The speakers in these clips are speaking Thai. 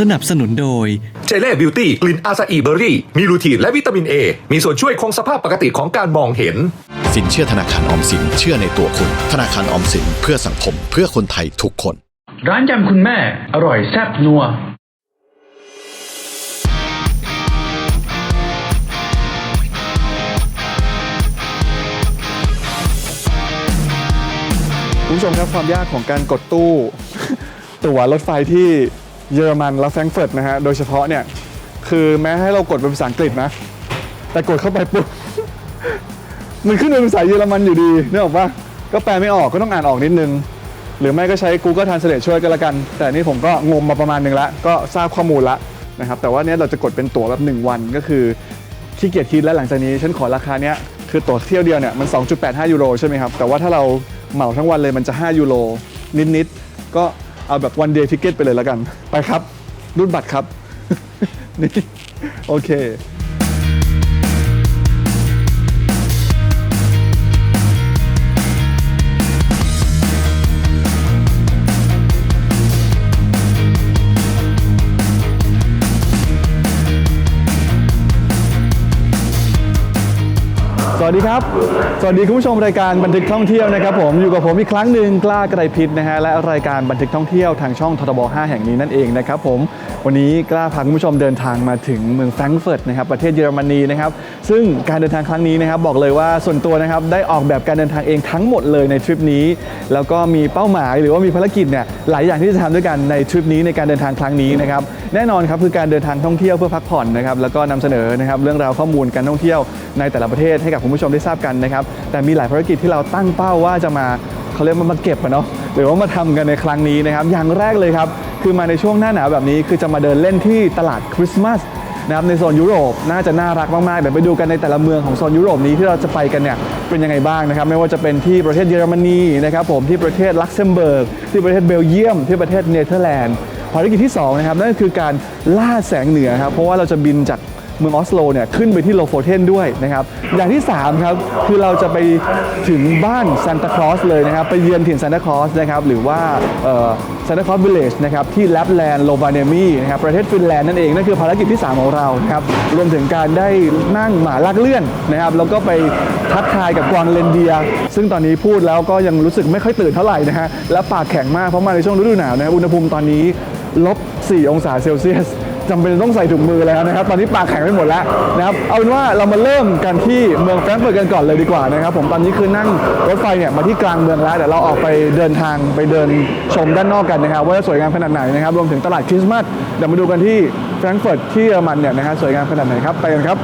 สนับสนุนโดย เจเล่บิวตี้กลิ่นอาซาอีเบอรี่ มีลูทีนและวิตามินเอมีส่วนช่วยคงสภาพปกติของการมองเห็น สินเชื่อธนาคารออมสินเชื่อในตัวคุณ ธนาคารออมสินเพื่อสังคมเพื่อคนไทยทุกคน ร้านยำคุณแม่ อร่อยแซ่บนัวคุณผู้ชมครับความยากของการกดตู้ ตั๋วรถไฟที่ เยอรมันและแฟรงก์เฟิร์ตนะฮะโดยเฉพาะเนี่ยคือแม้ให้เรากดเป็นภาษาอังกฤษนะ แต่กดเข้าไปปุ๊บ มันขึ้นเป็นภาษาเยอรมันอยู่ดีเนึกออกปะก็แปลไม่ออกก็ต้องอ่านออกนิดนึง หรือไม่ก็ใช้ Google Translate ช่วยกันละกัน แต่นี่ผมก็งมมาประมาณหนึ่งแล้วก็ทราบข้อมูลละนะครับแต่ว่าเนี้ยเราจะกดเป็นตั๋วแบบ 1 วันก็คือขี้เกียจคิดแล้วหลังจากนี้ฉันขอราคาเนี้ยคือตั๋วเที่ยวเดียวเนี่ยมัน 2.85 ยูโรใช่ไหมครับแต่ว่าถ้าเราเหมาทั้งวันเลยมันจะ 5 ยูโรนิดๆก็ เอาแบบ one day ticket ไปเลยแล้วกัน ไปครับ รุ่นบัตรครับ นี่ โอเค วัสดีครับ สวัสดีคุณผู้ชมรายการบันทึกท่องเที่ยวนะครับผมอยู่กับผมอีกครั้งหนึ่งกล้าไกรพิษนะฮะและรายการบันทึกท่องเที่ยวทางช่องททบ5แห่งนี้นั่นเองนะครับผม วันนี้กล้าพาคุณผู้ชมเดินทางมาถึงเมืองแฟรงก์เฟิร์ตนะครับประเทศเยอรมนีนะครับซึ่งการเดินทางครั้งนี้นะครับบอกเลยว่าส่วนตัวนะครับได้ออกแบบการเดินทางเองทั้งหมดเลยในทริปนี้ แล้วก็มีเป้าหมายหรือว่ามีภารกิจเนี่ยหลายอย่างที่จะทำด้วยกันในทริปนี้ในการเดินทางครั้งนี้นะครับแน่นอนครับคือการเดินทางท่องเที่ยวเพื่อพักผ่อนนะครับแล้วก็นำเสนอนะครับเรื่องราวข้อมูลการท่องเที่ยวในแต่ละประเทศให้กับคุณผู้ชมได้ทราบกันนะครับแต่มีหลายภารกิจที่เราตั้งเป้าว่าจะมาเขาเรียกว่ามาเก็บอะเนาะหรือว่ามาทำกันในครั้งนี้นะครับอย่างแรกเลยครับ คือมาในช่วงหน้าหนาวแบบนี้ คือจะมาเดินเล่นที่ตลาดคริสต์มาสนะครับในโซนยุโรปน่าจะน่ารักมากๆเดี๋ยวไปดูกันในแต่ละเมืองของโซนยุโรปนี้ที่เราจะไปกันเนี่ยเป็นยังไงบ้างนะครับไม่ว่าจะเป็นที่ประเทศเยอรมนีนะครับผมที่ประเทศลักเซมเบิร์ก ที่ประเทศเบลเยียม ที่ประเทศเนเธอร์แลนด์ภารกิจที่2นะครับนั่นคือการล่าแสงเหนือครับเพราะว่าเราจะบินจากเมืองออสโลเนี่ยขึ้นไปที่โลโฟเทนด้วยนะครับอย่างที่3ครับคือเราจะไปถึงบ้านซานตาคลอสเลยนะครับไปเยือนถิ่นซานตาคลอสนะครับหรือว่า ซานตาคอสวิลเลจนะครับที่แลปแลนด์โลบาเนมีนะครับประเทศฟินแลนด์นั่นเองนั่นคือภารกิจที่ 3 ของเรานะครับรวมถึงการได้นั่งหมาลากเลื่อนนะครับแล้วก็ไปทักทายกับกวางเลนเดีย ซึ่งตอนนี้พูดแล้วก็ยังรู้สึกไม่ค่อยตื่นเท่าไหร่นะฮะและปากแข็งมากเพราะมาในช่วงฤดูหนาวนะอุณหภูมิตอนนี้ลบ 4 องศาเซลเซียส จำเป็นต้องใส่ถุงมือแล้วนะครับ ตอนนี้ปากแข็งไปหมดแล้วนะครับ เอาเป็นว่าเรามาเริ่มกันที่เมืองแฟรงก์เฟิร์ตกันก่อนเลยดีกว่านะครับ ผมตอนนี้คือนั่งรถไฟเนี่ยมาที่กลางเมืองแล้วเดี๋ยวเราออกไปเดินทางไปเดินชมด้านนอกกันนะครับ ว่าจะสวยงามขนาดไหนนะครับ รวมถึงตลาดคริสต์มาสเดี๋ยวมาดูกันที่แฟรงก์เฟิร์ตที่เยอรมันเนี่ยนะฮะสวยงามขนาดไหนครับไปกันครับ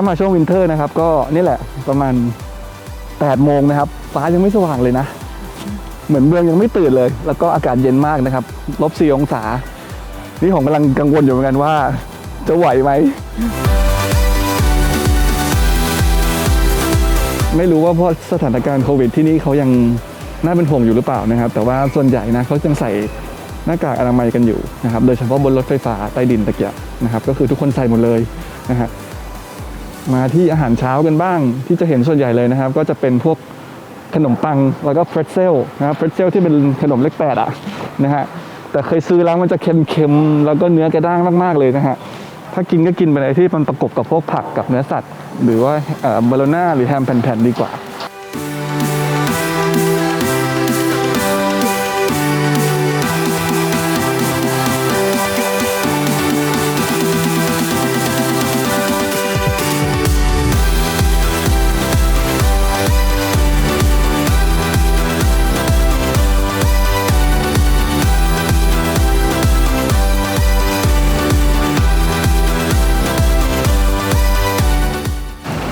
ถ้ามาช่วงวินเทอร์นะครับ ก็นี่แหละประมาณ8โมงนะครับฟ้ายังไม่สว่างเลยนะ เหมือนเมืองยังไม่ตื่นเลย แล้วก็อากาศเย็นมากนะครับลบ4องศา นี่ผมกำลังกังวลอยู่เหมือนกันว่า จะไหวไหมไม่รู้ว่าเพราะสถานการณ์โควิดที่นี่เขายังน่าเป็นห่วงอยู่หรือเปล่านะครับ แต่ว่าส่วนใหญ่นะเขายังใส่หน้ากากอนามัยกันอยู่นะครับ โดยเฉพาะบนรถไฟฟ้าใต้ดินตะเกียบนะครับ ก็คือทุกคนใส่หมดเลยนะฮะ มาที่อาหารเช้ากันบ้าง ที่จะเห็นส่วนใหญ่เลยนะครับ ก็จะเป็นพวกขนมปังแล้วก็เฟรสเซลนะครับเฟรสเซลที่เป็นขนมเล็กแปดอะนะฮะแต่เคยซื้อแล้วมันจะเค็มๆแล้วก็เนื้อกระด้างมากๆเลยนะฮะถ้ากินก็กินไปในที่มันประกบกับพวกผักกับเนื้อสัตว์ หรือว่าเบาโลน่าหรือแฮมแผ่นๆดีกว่า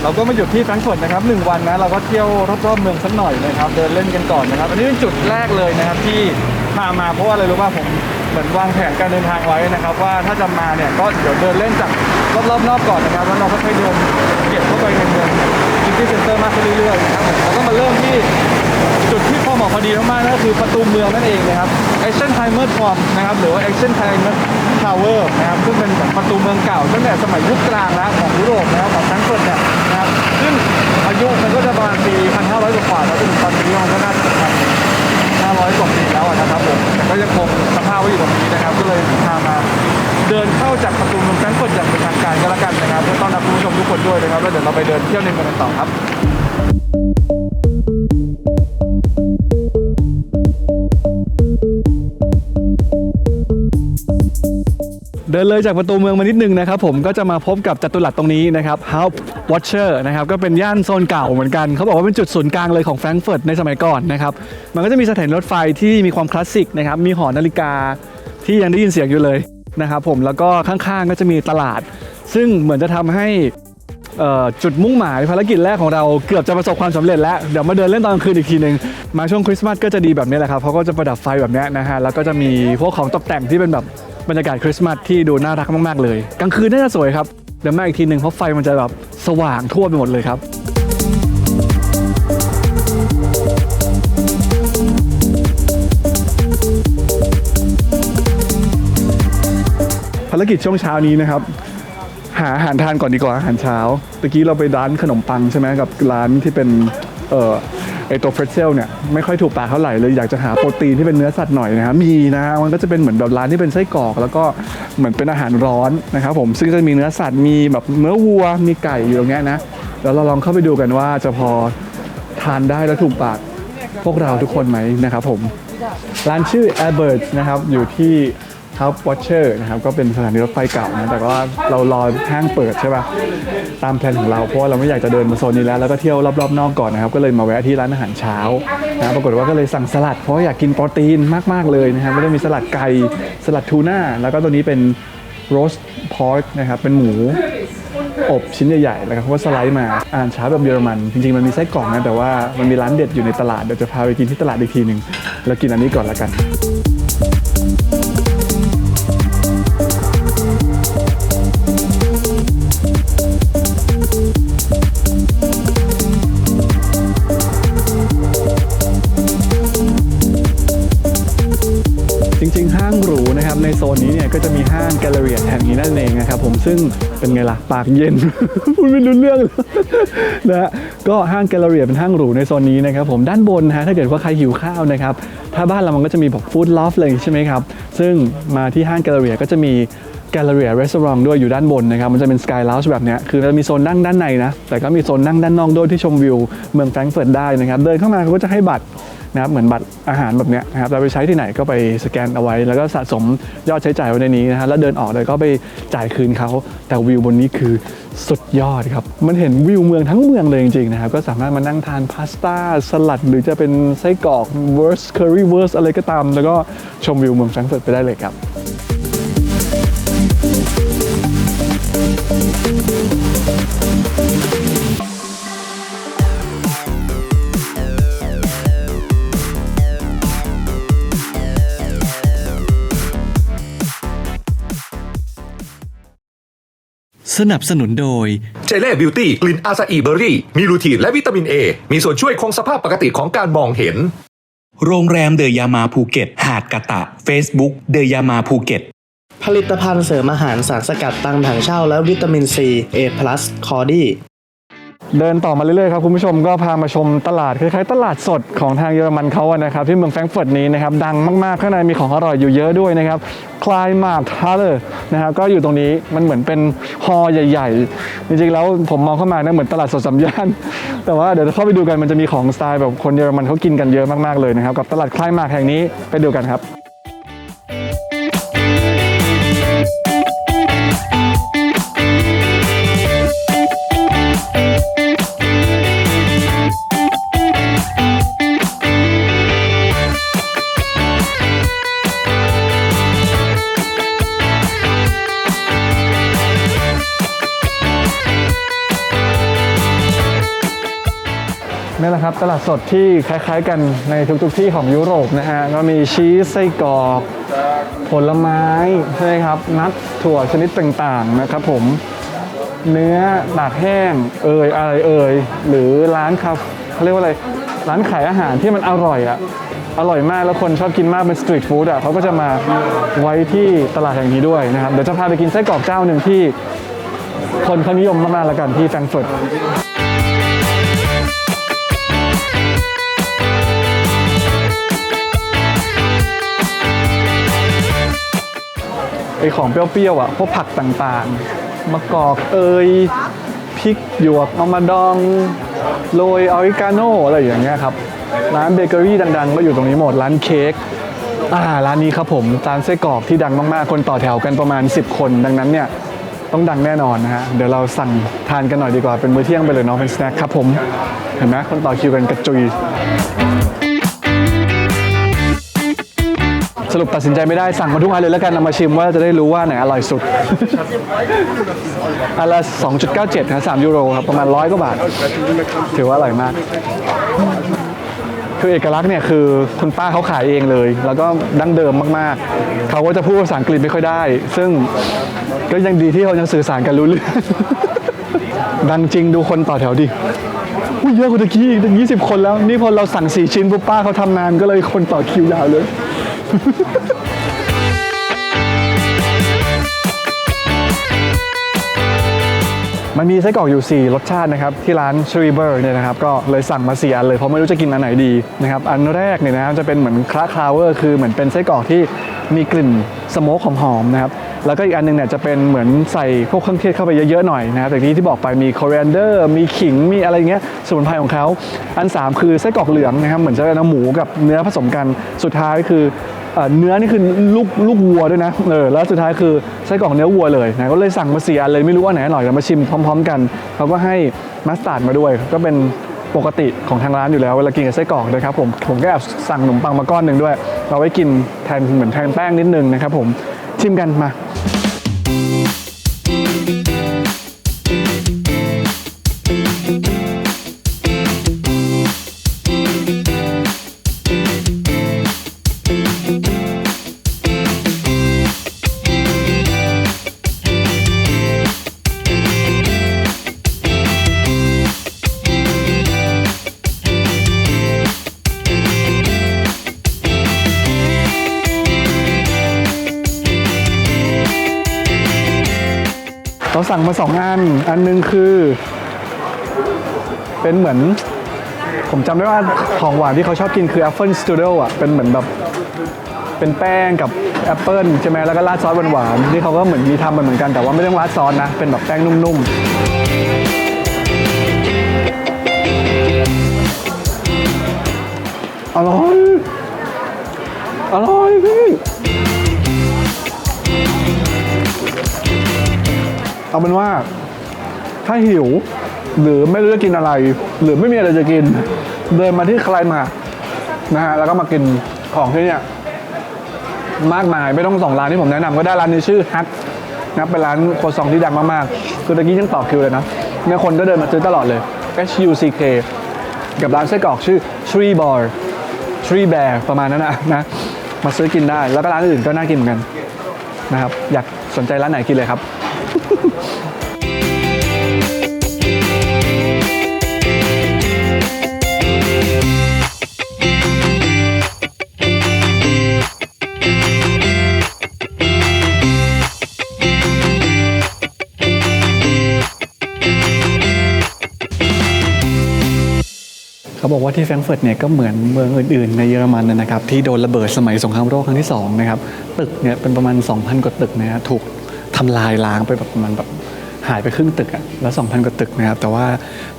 เราก็มาหยุดที่แฟรงก์เฟิร์ตนะครับหนึ่งวันนะเราก็เที่ยวรอบๆเมืองสักหน่อยนะครับ เดินเล่นกันก่อนนะครับ อันนี้เป็นจุดแรกเลยนะครับที่พามาเพราะว่าอะไรรู้ป่ะผมเหมือนวางแผนการเดินทางไว้นะครับ ว่าถ้าจะมาเนี่ยก็เดี๋ยวเดินเล่นจากรอบๆนอกก่อนนะครับแล้วเราก็ค่อยเดินเก็บเข้าไปในเมืองซิตี้เซ็นเตอร์มากขึ้นเรื่อยๆนะครับเราก็มาเริ่มที่จุดที่พอเหมาะพอดีมากๆนั่นก็คือประตูเมืองนั่นเองนะครับ Action Timer t o m นะครับหรือว่า Action Timer Tower นะครับซึ่งเป็นแบบประตูเมืองเก่าตั้งแต่สมัยยุคกลางแล้วของยุโรปนะครับของแฟรงก์เฟิร์ตเนี่ยนะครับซึ่งอายุมันก็จะประมาณปี 1,500 กว่าแล้วจนถึงตอนนี้มันก็น่าจะประมาณ500กว่าปีแล้วนะครับผมแต่ก็ยังคงสภาพไว้อยู่ตรงนี้นะครับ ก็เลยพามาเดินเข้าจากประตูเมืองแฟรงก์เฟิร์ตอย่างเป็นทางการก็แล้วกันนะครับเพื่อต้อนรับคุณผู้ชมทุกคนด้วยนะครับแล้วเดี๋ยวเราไปเดินเที่ยวในเมืองกันต่อครับ ดินเลยจากประตูเมืองมานิดนึงนะครับผมก็จะมาพบกับจัตุรัสตรงนี้นะครับ Haupt Watcher นะครับก็เป็นย่านโซนเก่าเหมือนกันเขาบอกว่าเป็นจุดศูนย์กลางเลยของแฟรงก์เฟิร์ตในสมัยก่อนนะครับมันก็จะมีสถานีรถไฟที่มีความคลาสสิกนะครับมีหอนาฬิกาที่ยังได้ยินเสียงอยู่เลยนะครับผมแล้วก็ข้างๆก็จะมีตลาด ซึ่งเหมือนจะทำให้จุดมุ่งหมายภารกิจแรกของเราเกือบจะประสบความสำเร็จแล้วเดี๋ยวมาเดินเล่นตอนกลางคืนอีกทีหนึ่งมาช่วงคริสต์มาสก็จะดีแบบนี้แหละครับเขาก็จะประดับไฟแบบนี้นะฮะแล้วก็จะมีพวกของตกแต่งที่เป็นแบบ บรรยากาศคริสต์มาสที่ดูน่ารักมากๆเลย กลางคืนน่าจะสวยครับเดี๋ยวมาอีกทีหนึ่งเพราะไฟมันจะแบบสว่างทั่วไปหมดเลยครับภารกิจช่วงเช้านี้นะครับ หาอาหารทานก่อนดีกว่าอาหารเช้าตะกี้เราไปร้านขนมปังใช่ไหมกับร้านที่เป็นเอ่อ ไอตัวเพรเซลเนี่ยไม่ค่อยถูกปากเท่าไหร่เลยอยากจะหาโปรตีนที่เป็นเนื้อสัตว์หน่อยนะครับมีนะมันก็จะเป็นเหมือนแบบร้านที่เป็นไส้กรอก แล้วก็เหมือนเป็นอาหารร้อนนะครับผมซึ่งจะมีเนื้อสัตว์มีแบบเนื้อวัวมีไก่อยู่ตรงเนี้ยนะแล้วเราลองเข้าไปดูกันว่าจะพอทานได้แล้วถูกปากพวกเราทุกคนไหมนะครับผมร้านชื่อ a i r b i r d s นะครับอยู่ที่ House Watcher นะครับก็เป็นสถานีรถไฟเก่านะแต่ก็เรารอห้างเปิดใช่ป่ะตามแผนของเราเพราะว่าเราไม่อยากจะเดินมาโซนนี้แล้วแล้วก็เที่ยวรอบๆนอกก่อนนะครับก็เลยมาแวะที่ร้านอาหารเช้านะปรากฏว่าก็เลยสั่งสลัดเพราะอยากกินโปรตีนมากๆเลยนะครับก็จะมีสลัดไก่สลัดทูน่าแล้วก็ตัวนี้เป็น roast pork นะครับเป็นหมูอบชิ้นใหญ่ๆแล้วก็สไลด์มาอาหารเช้าแบบเยอรมัน จริงๆ มันมีไส้กรอกนะ แต่ว่ามันมีร้านเด็ดอยู่ในตลาด เดี๋ยวจะพาไปกินที่ตลาดอีกทีหนึ่ง แล้วกินอันนี้ก่อนละกัน ผมซึ่งเป็นไงล่ะ ปากเย็น พูดไม่รู้เรื่องเลยนะฮะก็ห้างแกลเลอรี่เป็นห้างหรูในโซนนี้นะครับผมด้านบนนะฮะถ้าเกิดว่าใครหิวข้าวนะครับ ถ้าบ้านเรามันก็จะมีแบบฟู้ดลอฟเลยใช่ไหมครับ ซึ่งมาที่ห้างแกลเลอรี่ก็จะมีแกลเลอรี่รีสอร์ทด้วยอยู่ด้านบนนะครับ มันจะเป็นสกายล u ว g แบบนี้คือจะมีโซนนั่งด้านในนะ แต่ก็มีโซนนั่งด้านนอกด้วยที่ชมวิว เมืองแฟรงก์เฟิร์ตได้นะครับ เดินเข้ามาเขาก็จะให้บัตร นะครับเหมือนบัตรอาหารแบบเนี้ยนะครับเราไปใช้ที่ไหนก็ไปสแกนเอาไว้ แล้วก็สะสมยอดใช้จ่ายไว้ในนี้นะฮะแล้วเดินออกเลยก็ไปจ่ายคืนเขาแต่วิวบนนี้คือสุดยอดครับ มันเห็นวิวเมืองทั้งเมืองเลยจริงๆนะครับก็สามารถมานั่งทานพาสต้าสลัด หรือจะเป็นไส้กรอกเวอร์สเคอรี่เวอร์สอะไรก็ตาม แล้วก็ชมวิวเมืองแฟรงก์เฟิร์ตไปได้เลยครับ สนับสนุนโดย เจเล่บิวตี้กลิ่นอาซาอิเบอรี่ มีลูทีนและวิตามิน A มีส่วนช่วยคงสภาพปกติของการมองเห็น โรงแรมเดอะยามาภูเก็ต หาดกะตะ Facebook เดอะยามาภูเก็ต ผลิตภัณฑ์เสริมอาหารสารสกัดตั้งถังเช่าและวิตามินซี A+ คอดี้ เดินต่อมาเรื่อยๆครับคุณผู้ชมก็พามาชมตลาดคล้ายๆตลาดสดของทางเยอรมันเขาอะนะครับที่เมืองแฟรงก์เฟิร์ตนี้นะครับดังมากๆข้างในมีของอร่อยอยู่เยอะด้วยนะครับคลายมาร์ทฮาร์เลอร์นะครับก็อยู่ตรงนี้มันเหมือนเป็นฮอลล์ใหญ่ ๆ จริงๆแล้วผมมองเข้ามานะเหมือนตลาดสดสัมยาน แต่ว่าเดี๋ยวเข้าไปดูกันมันจะมีของสไตล์แบบคนเยอรมันเขากินกันเยอะมากๆเลยนะครับกับตลาดคลายมาร์ทแห่งนี้ไปดูกันครับ นะครับ ตลาดสดที่คล้ายๆกันในทุกๆที่ของยุโรปนะฮะก็มีชีสไส้กรอกผลไม้ใช่ไหมครับนัทถั่วชนิดต่างๆนะครับผมเนื้อตากแห้งเอ่ยอะไรเอ่ยหรือร้านคาเขาเรียกว่าอะไรร้านขายอาหารที่มันอร่อยอะอร่อยมากแล้วคนชอบกินมากเป็นสตรีทฟู้ดอะเขาก็จะมาไว้ที่ตลาดแห่งนี้ด้วยนะครับเดี๋ยวจะพาไปกินไส้กรอกเจ้าหนึ่งที่คนเขานิยมมากๆแล้วกันที่แฟรงก์เฟิร์ต ไอของเปรี้ยวๆอะพวกผักต่างๆมะกอกเอยพริกหยวกเอามาดองโรยออริกาโนอะไรอย่างเงี้ยครับ ร้านเบเกอรี่ดังๆ ก็อยู่ตรงนี้หมดร้านเค้กอ่าร้านนี้ครับผมร้านไส้กรอกที่ดังมากๆ คนต่อแถวกันประมาณ 10 คนดังนั้นเนี่ยต้องดังแน่นอนนะฮะเดี๋ยวเราสั่งทานกันหน่อยดีกว่าเป็นมื้อเที่ยงไปเลยเนาะเป็นสแน็คครับผม เห็นไหมคนต่อคิวกันกระจุย รุปตัดสินใจไม่ได้สั่งมาทุกอันเลยแล้วกันนำมาชิมว่าจะได้รู้ว่าไหนอร่อยสุด อันละ 2.97นะ3ยูโรครับประมาณร้อยกว่าบาท ถือว่าอร่อยมาก คือเอกลักษณ์เนี่ยคือคุณป้าเขาขายเองเลย แล้วก็ดั้งเดิมมากๆ เขาก็จะพูดภาษาอังกฤษไม่ค่อยได้ ซึ่งก็ยังดีที่เขายังสื่อสารกันรู้เรื่องดังจริงดูคนต่อแถวดิเยอะกว่าตะกี้อีกยี่สิบคนแล้ว นี่พอเราสั่งสี่ชิ้นปุ๊บป้าเขาทำนานก็เลยคนต่อคิวยาวเลย มันมีไส้กรอกอยู่ 4 รสชาตินะครับ ที่ร้านชรีเบอร์เนี่ยนะครับก็เลยสั่งมา4อันเลยเพราะไม่รู้จะกินอันไหนดีนะครับอันแรกเนี่ยนะครับจะเป็นเหมือนคลาคลาเวอร์คือเหมือนเป็นไส้กรอกที่มีกลิ่นสโมกหอมๆนะครับ แล้วก็อีกอันหนึงเนี่ยจะเป็นเหมือนใส่พวกเครื่องเทศเข้าไปเยอะๆหน่อยนะครับแต่ที่ที่บอกไปมีคอ r ร a นเดอร์มีขิงมีอะไรเงี้ยสมุนไพรของเขาอัน 3 คือไส้กรอกเหลืองนะครับเหมือนจะเป็นหมูกับเนื้อผสมกันสุดท้ายคือเอ่อเนื้อนี่คือลูกลูกวัวด้วยนะเออแล้วสุดท้ายคือไส้กรอกเนื้อวัวเลยนะก็เลยสั่งมาสี่อันเลยไม่รู้ว่าไหนอร่อยเดี๋ยวมาชิมพร้อม ๆ กันเขาก็ให้มัสตาร์ดมาด้วย ก็เป็นปกติของทางร้านอยู่แล้วเวลากินกับไส้กรอกนะครับผมผมก็แอบสั่งขนมปังมาก้อนหนึ่งด้วย เราไว้กินแทนเหมือนแทนแป้งนิดนึงนะครับผมชิมกันมา เราสั่งมาสองอัน อันหนึงคือ เป็นเหมือน ผมจำได้ว่าของหวานที่เขาชอบกินคือแอปเปิลสตูดิโออะ เป็นเหมือนแบบ เป็นแป้งกับแอปเปิลใช่ไหมแล้วก็ราดซอสหวานๆที่เขาก็เหมือนมีทำมาเหมือนกันแต่ว่าไม่ต้องราดซอสนะ เป็นแบบแป้งนุ่มๆ อร่อย อร่อยพี่ เอาเป็นว่า ถ้าหิว หรือไม่รู้จะกินอะไร หรือไม่มีอะไรจะกิน เดินมาที่คลายมานะฮะแล้วก็มากินของที่เนี่ยมากมายไม่ต้องสองร้านที่ผมแนะนำก็ได้ร้านนี้ชื่อฮักนะเป็นร้านโคซองที่ดังมากๆ คือตะกี้ยังต่อคิวเลยนะเนี่ยคนก็เดินมาซื้อตลอดเลย H U C K กับร้านไส้กรอกชื่อ Tree Bar Tree Bear ประมาณนั้นนะนะ มาซื้อกินได้ แล้วก็ร้านอื่นก็น่ากินเหมือนกันนะครับ อยากสนใจร้านไหนกินเลยครับาบอกว่าที่แฟรงก์เฟิร์ตเนี่ยก็เหมือนเมืองอื่นๆในเยอรมันนะครับที่โดนระเบิดสมัยสงครามโลกครั้งที่2นะครับตึกเนี่ยเป็นประมาณ 2,000 กว่าตึกนะฮะถูก ทำลายล้างไปแบบมาณแบบหายไปครึ่งตึกอะแล้ว 2,000 กว่าตึกนะครับ แต่ว่า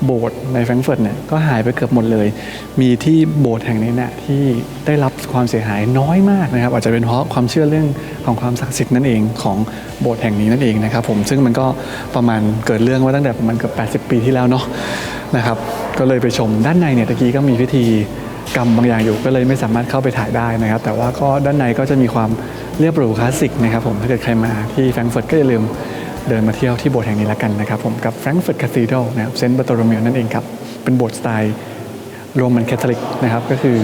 โบสถ์ในแฟรงก์เฟิร์ตเนี่ยก็หายไปเกือบหมดเลย มีที่โบสถ์แห่งนี้เนี่ยที่ได้รับความเสียหายน้อยมากนะครับ อาจจะเป็นเพราะความเชื่อเรื่องของความศักดิ์สิทธิ์นั่นเองของโบสถ์แห่งนี้นั่นเองนะครับผมซึ่งมันก็ประมาณเกิดเรื่องมาตั้งแต่ประมาณเกือบ80 ปีที่แล้วเนาะนะครับก็เลยไปชมด้านในเนี่ยตะกี้ก็มีพิธี กรรมบางอย่างอยู่ก็เลยไม่สามารถเข้าไปถ่ายได้นะครับ แต่ว่าก็ด้านในก็จะมีความเรียบหรูคลาสสิกนะครับผมถ้าเกิดใครมาที่แฟรงก์เฟิร์ตก็อย่าลืมเดินมาเที่ยวที่โบสถ์แห่งนี้แล้วกันนะครับผมกับแฟรงก์เฟิร์ตคาธีดนะครับเซนต์บาโตโรเมลนั่นเองครับ เป็นโบสถ์สไตล์โรมันแคทอลิกนะครับก็คือ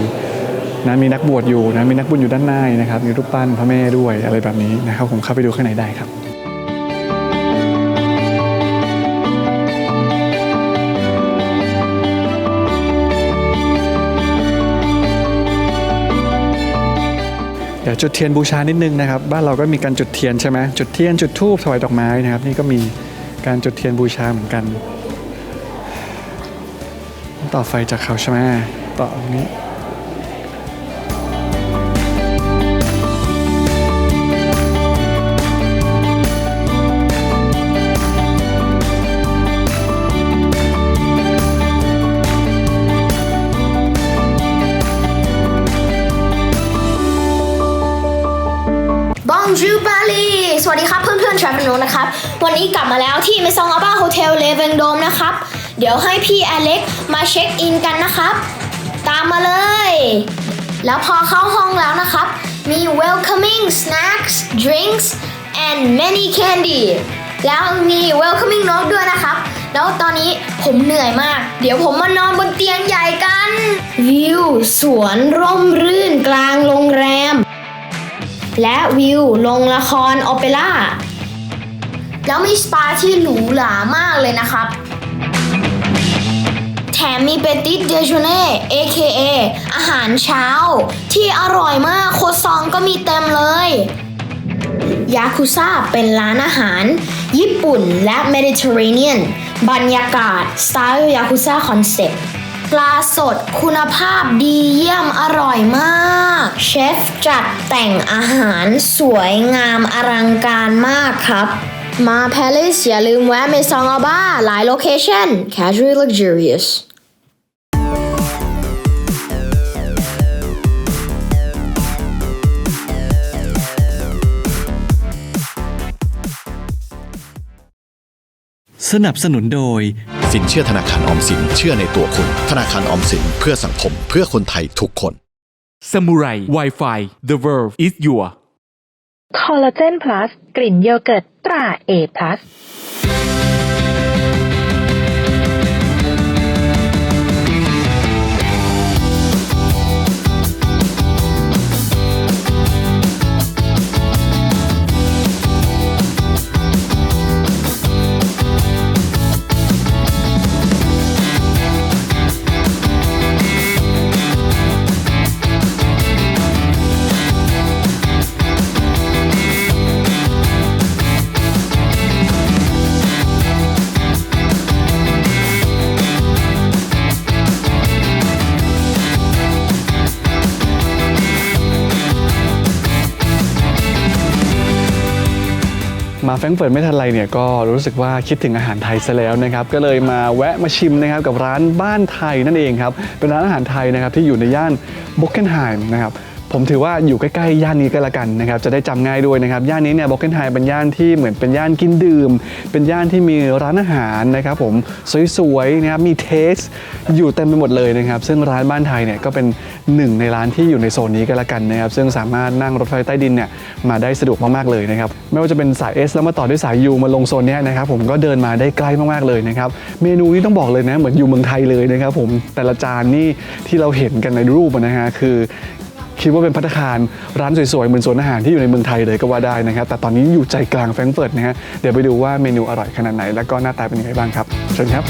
นะมีนักบวชอยู่นะมีนักบุญอยู่ด้านในนะครับมีรูปปั้นพระแม่ด้วยอะไรแบบนี้นะครับผมเข้าไปดูข้างในได้ครับ เดี๋ยวจุดเทียนบูชานิดนึงนะครับ บ้านเราก็มีการจุดเทียนใช่ไหมจุดเทียนจุดธูปถวายดอกไม้นะครับ นี่ก็มีการจุดเทียนบูชาเหมือนกัน ต่อไฟจากเขาใช่ไหมต่อตรงนี้ จูบาลีสวัสดีครับเพื่อนๆทราวลโนนะครับ วันนี้กลับมาแล้วที่เมซองอาบ้าโฮเทลเลเวงโดมนะครับ เดี๋ยวให้พี่อเล็กมาเช็คอินกันนะครับ ตามมาเลย แล้วพอเข้าห้องแล้วนะครับ มี welcoming snacks drinks and many candy แล้วมี welcoming note ด้วยนะครับ แล้วตอนนี้ผมเหนื่อยมาก เดี๋ยวผมมานอนบนเตียงใหญ่กัน วิวสวนร่มรื่นกลางโรงแรม และวิวลงละครโอเปร่า แล้วมีสปาที่หรูหรามากเลยนะครับ แถมมีเปติ d เดจูเน่ AKA อาหารเช้า ที่อร่อยมากโคซองก็มีเต็มเลยยาคุซ่าเป็นร้านอาหาร ญี่ปุ่นและเมดิเตอร์เรเนียน บรรยากาศสไตล์ยาคุซ่าคอนเซ็ปต์ ปลาสดคุณภาพดีเยี่ยมอร่อยมาก เชฟจัดแต่งอาหารสวยงามอลังการมากครับ มาแพลิสอย่าลืมแวะเมซองอาบ้าหลายโลเคชั่น casually luxurious สนับสนุนโดย สินเชื่อธนาคารออมสินเชื่อในตัวคุณ ธนาคารออมสินเพื่อสังคมเพื่อคนไทยทุกคนสมุไร Wi-Fi The World is your คอลลาเจนพลัสกลิ่นโยเกิร์ตตราเอพลัส แฟรงเฟิร์ตไม่ทันไรเนี่ยก็รู้สึกว่าคิดถึงอาหารไทยซะแล้วนะครับก็เลยมาแวะมาชิมนะครับกับร้านบ้านไทยนั่นเองครับเป็นร้านอาหารไทยนะครับที่อยู่ในย่านบุกเกนไฮม์นะครับ ผมถือว่าอยู่ใกล้ๆย่านนี้ก็แล้วกันนะครับจะได้จำง่ายด้วยนะครับย่านนี้เนี่ยบ o กเกนไฮเป็นย่านที่เหมือนเป็นย่านกินดื่ม เป็นย่านที่มีร้านอาหารนะครับผมสวยๆนะครับมีเทสอยู่เต็มไปหมดเลยนะครับซึ่งร้านบ้านไทยเนี่ยก็เป็นหนึ่งในร้านที่อยู่ในโซนนี้ก็แล้วกันนะครับซึ่งสามารถนั่งรถไฟใต้ดินเนี่ยมาได้สะดวกมากๆเลยนะครับไม่ว่าจะเป็นสาย S แล้วมาต่อด้วยสาย U มาลงโซนนี้นะครับผมก็เดินมาได้ใกล้มากๆเลยนะครับเมนูนี้ต้องบอกเลยนะเหมือนอยู่เมืองไทยเลยนะครับผมแต่ละจานนี่ที่เราเห็นกันในรูปนะฮะคือ คิดว่าเป็นพัตตาคารร้านสวยๆ เหมือนสวนอาหารที่อยู่ในเมืองไทยเลยก็ว่าได้นะครับแต่ตอนนี้อยู่ใจกลางแฟรงก์เฟิร์ตนะฮะเดี๋ยวไปดูว่าเมนูอร่อยขนาดไหน และก็หน้าตาเป็นยังไงบ้างครับเชิญครับ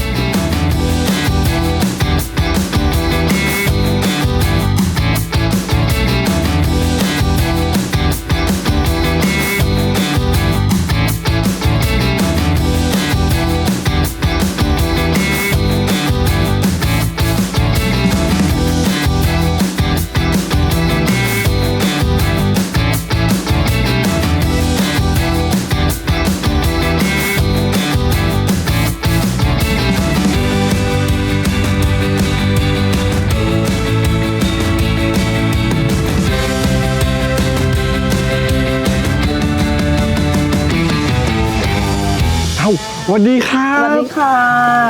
วัสดีครับสวัสดีค่ะ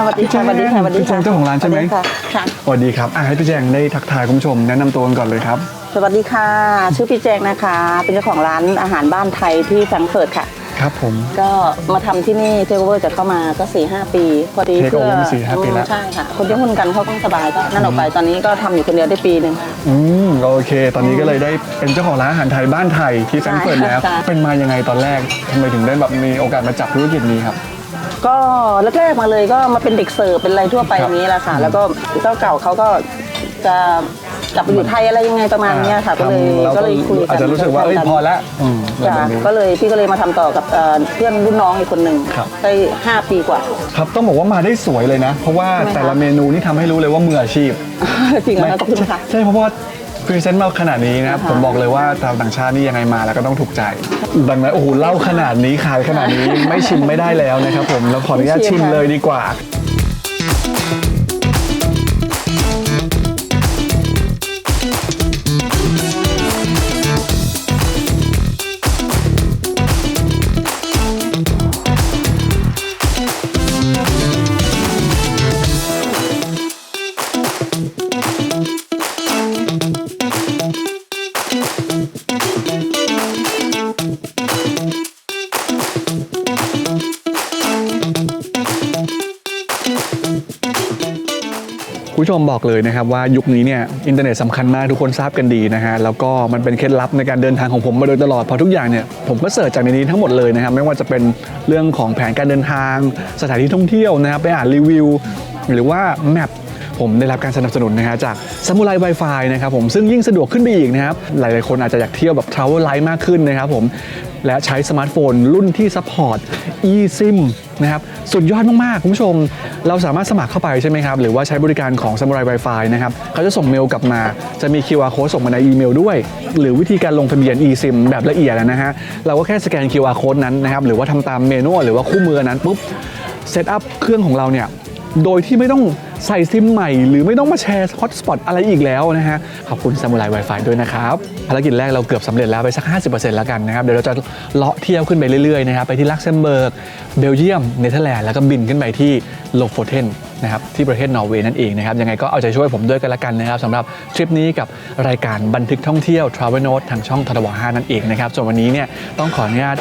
สวัสดีค่ะสวัสดีค่ะสวัสดีพี่แจค่ะงเจ้าของร้านใช่ไหมสวัสดีค่ะค่ะสวัสดีครับอะให้พี่แจงได้ทักทายคุณผู้ชมแนะนำตัวกันก่อนเลยครับ สวัสดีค่ะ ชื่อพี่แจงนะคะ เป็นเจ้าของร้านอาหารบ้านไทยที่แฟรงก์เฟิร์ตค่ะ ครับผม ก็มาทำที่นี่เทคโอเวอร์จะเข้ามาก็4ี่หปี พอดี Take เพื่อ over มา4-5ปีแล้วใช่ค่ะ คนที่หุ้นกันเขาต้องสบายก็นั่นออกไปตอนนี้ก็ทำอยู่คนเดียวได้ปีหนึ่ง อืมโอเค ตอนนี้ก็เลยได้เป็นเจ้าของร้านอาหารไทยบ้านไทยที่แฟรงก์เฟิร์ตแล้ว ใช่เป็นมายังไงตอนแรกทำไมถึงได้แบบมีโอกาสมาจับธุรกิจนี้ครับ ก็แรกๆมาเลยก็มาเป็นเด็กเสิร์ฟเป็นอะไรทั่วไปครับอย่างนี้แหละค่ะ แล้วก็เจ้าเก่าเขาก็จะกลับไปอยู่ไทยอะไรยังไงประมาณเนี้ยค่ะ ก็เลยทำแล้วก็เลยคุยกันอาจจะรู้สึกว่าเอ้ยพอละอืมอะไรจ้ะแบบนี้ก็เลยพี่ก็เลยมาทำต่อกับเอ่อเพื่อนรุ่นน้องอีกคนหนึ่งครับ ได้ห้าปีกว่า ครับต้องบอกว่ามาได้สวยเลยนะ เพราะว่าทำไมคะ แต่ละเมนูนี่ทำให้รู้เลยว่ามืออาชีพจริงเหรอคะขอบคุณค่ะ ใช่เพราะว่า พรีเซนต์มาขนาดนี้นะครับค่ะผมบอกเลยว่าชาวต่างชาตินี่ยังไงมาแล้วก็ต้องถูกใจ ดังนั้นโอ้โหเล่าขนาดนี้ขายขนาดนี้ไม่ชิมไม่ได้แล้วนะครับผมเราขออนุญาตชิมเลยดีกว่า ผู้ชมบอกเลยนะครับว่ายุคนี้เนี่ยอินเทอร์เน็ตสำคัญมากทุกคนทราบกันดีนะฮะแล้วก็มันเป็นเคล็ดลับในการเดินทางของผมมาโดยตลอดเพราะทุกอย่างเนี่ยผมก็เสิร์ชจากในนี้ทั้งหมดเลยนะครับไม่ว่าจะเป็นเรื่องของแผนการเดินทาง สถานที่ท่องเที่ยวนะครับไปอ่านรีวิว หรือว่าแมปผมได้รับการสนับสนุนนะฮะจากสมุไร Wi-Fi นะครับผมซึ่งยิ่งสะดวกขึ้นไปอีกนะครับหลายๆคนอาจจะอยากเที่ยวแบบ Travel Light มากขึ้นนะครับผม และใช้สมาร์ทโฟนรุ่นที่ซัพพอร์ต eSIM นะครับสุดยอดมาก ๆ คุณผู้ชม เราสามารถสมัครเข้าไปใช่ไหมครับ หรือว่าใช้บริการของ Samurai Wi-Fi นะครับเขาจะส่งเมลกลับมาจะมี QR code ส่งมาในอีเมลด้วย หรือวิธีการลงทะเบียน eSIM แบบละเอียดนะฮะเราก็แค่สแกน QR code นั้นนะครับหรือว่าทำตามเมนูหรือว่าคู่มือนั้นปุ๊บเซตอัพเครื่องของเราเนี่ยโดยที่ไม่ต้องใส่ซิมใหม่ หรือไม่ต้องมาแชร์ฮอตสปอตอะไรอีกแล้วนะฮะขอบคุณ Samurai Wi-Fi ด้วยนะครับ ภารกิจแรกเราเกือบสำเร็จแล้วไปสัก 50%แล้วกันนะครับ เดี๋ยวเราจะเลาะเที่ยวขึ้นไปเรื่อยๆนะครับไปที่ลักเซมเบิร์ก เบลเยียม เนเธอร์แลนด์แล้วก็บินขึ้นไปที่โลโฟเทนนะครับที่ประเทศนอร์เวย์นั่นเองนะครับยังไงก็เอาใจช่วยผมด้วยกันละกันนะครับสำหรับทริปนี้กับรายการบันทึกท่องเที่ยว Travel Note ทางช่องททบ5นั่นเองนะครับส่วนวันนี้เนี่ยต้องขออนุญาต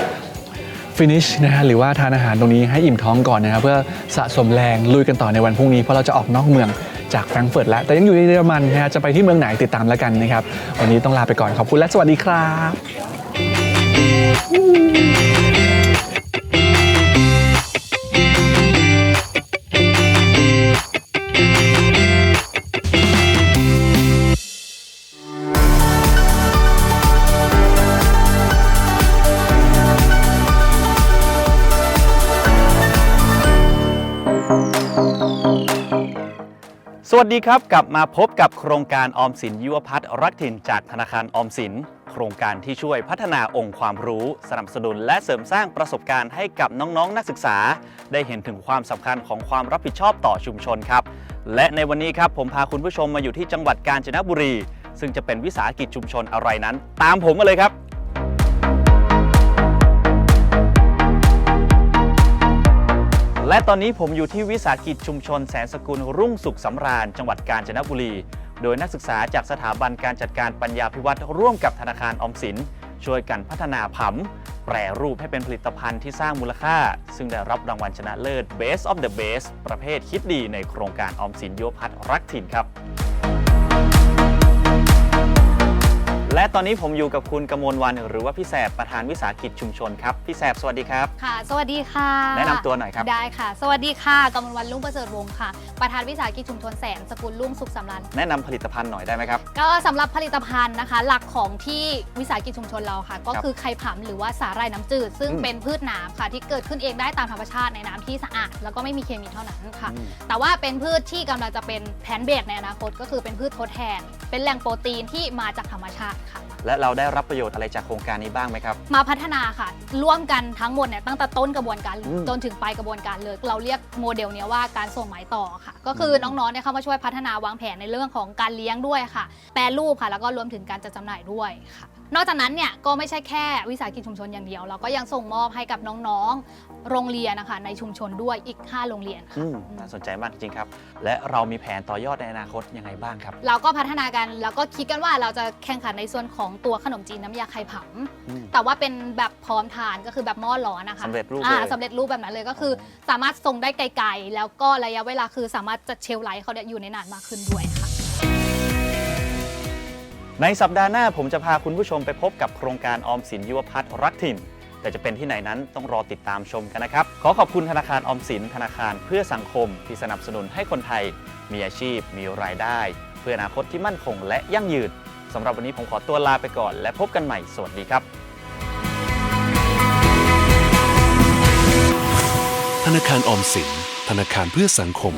ฟินิชนะฮะหรือว่าทานอาหารตรงนี้ให้อิ่มท้องก่อนนะครับเพื่อสะสมแรงลุยกันต่อในวันพรุ่งนี้เพราะเราจะออกนอกเมืองจากแฟรงก์เฟิร์ตแล้ว แต่ยังอยู่ในเยอรมันนะฮะจะไปที่เมืองไหนติดตามแล้วกันนะครับ วันนี้ต้องลาไปก่อนขอบคุณและสวัสดีครับ วัสดีครับ กลับมาพบกับโครงการออมสินยุวพัฒน์รักถิ่นจากธนาคารออมสิน โครงการที่ช่วยพัฒนาองค์ความรู้ สนับสนุนและเสริมสร้างประสบการณ์ให้กับน้องๆนักศึกษา ได้เห็นถึงความสำคัญของความรับผิดชอบต่อชุมชนครับ และในวันนี้ครับผมพาคุณผู้ชมมาอยู่ที่จังหวัดกาญจนบุรี ซึ่งจะเป็นวิสาหกิจชุมชนอะไรนั้น ตามผมมาเลยครับ และตอนนี้ผมอยู่ที่วิสาหกิจชุมชนแสนสกุลรุ่งสุขสำราญจังหวัดกาญจนบุรี โดยนักศึกษาจากสถาบันการจัดการปัญญาพิวัตรร่วมกับธนาคารออมสิน ช่วยกันพัฒนาผำแปรรูปให้เป็นผลิตภัณฑ์ที่สร้างมูลค่า ซึ่งได้รับรางวัลชนะเลิศ Best of the Best ประเภทคิดดีในโครงการออมสินโยพัฒรักถิ่นครับ และตอนนี้ผมอยู่กับคุณกมลวันหรือว่าพี่แสบประธานวิสาหกิจชุมชนครับพี่แสบสวัสดีครับ ค่ะ สวัสดีค่ะแนะนำตัวหน่อยครับ ได้ค่ะ สวัสดีค่ะกำมลวันลุ่งประเสริฐวงศ์ค่ะ ประธานวิสาหกิจชุมชนแสนสกุลลุ่งสุขสำรัน แนะนำผลิตภัณฑ์หน่อยได้ไหมครับ ก็สำหรับผลิตภัณฑ์นะคะ หลักของที่วิสาหกิจชุมชนเราค่ะ ก็ครับคือไข่ผำหรือว่าสาหร่ายน้ำจืด ซึ่งอืมเป็นพืชน้ำค่ะ ที่เกิดขึ้นเองได้ตามธรรมชาติในน้ำที่สะอาด แล้วก็ไม่มีเคมีเท่านั้นค่ะ อืม แต่ว่าเป็นพืชที่กำลังจะเป็นแพนเบรกในอนาคต ก็คือเป็นพืชทดแทน เป็นแหล่งโปรตีนที่มาจากธรรมชาติค่ะ และเราได้รับประโยชน์อะไรจากโครงการนี้บ้างไหมครับ มาพัฒนาค่ะ ร่วมกันทั้งหมดเนี่ยตั้งแต่ต้นกระบวนการอืมจนถึงปลายกระบวนการเลยเราเรียกโมเดลเนี้ยว่าการส่งไม้ต่อค่ะ ก็คืออม น้องๆเนี่ยเข้ามาช่วยพัฒนาวางแผนในเรื่องของการเลี้ยงด้วยค่ะ แปรรูปค่ะ แล้วก็รวมถึงการจัดจำหน่ายด้วยค่ะ นอกจากนั้นเนี่ยก็ไม่ใช่แค่วิสาหกิจชุมชนอย่างเดียว เราก็ยังส่งมอบให้กับน้องๆ โรงเรียนนะคะในชุมชนด้วยอีก 5 โรงเรียนค่ะอืมน่าสนใจมากจริงๆครับ และเรามีแผนต่อยอดในอนาคตยังไงบ้างครับเราก็พัฒนากันแล้วก็คิดกันว่าเราจะแข่งขันในส่วนของตัวขนมจีนน้ำยาไข่ผำอืมแต่ว่าเป็นแบบพร้อมทานก็คือแบบหม้อร้อนนะคะสำเร็จรูปอ่าเลยสำเร็จรูปแบบนั้นเลยก็คือ สามารถส่งได้ไกลๆ แล้วก็ระยะเวลาคือสามารถจัดเชลฟ์ไลท์เขาเนี่ยอยู่ในนานมากขึ้นด้วยค่ะ ในสัปดาห์หน้าผมจะพาคุณผู้ชมไปพบกับโครงการออมสินยุวพัฒน์รักถิ่น แต่จะเป็นที่ไหนนั้นต้องรอติดตามชมกันนะครับ ขอขอบคุณธนาคารออมสินธนาคารเพื่อสังคมที่สนับสนุนให้คนไทย มีอาชีพ มีรายได้ เพื่ออนาคตที่มั่นคงและยั่งยืนสำหรับวันนี้ผมขอตัวลาไปก่อน และพบกันใหม่สวัสดีครับธนาคารออมสินธนาคารเพื่อสังคม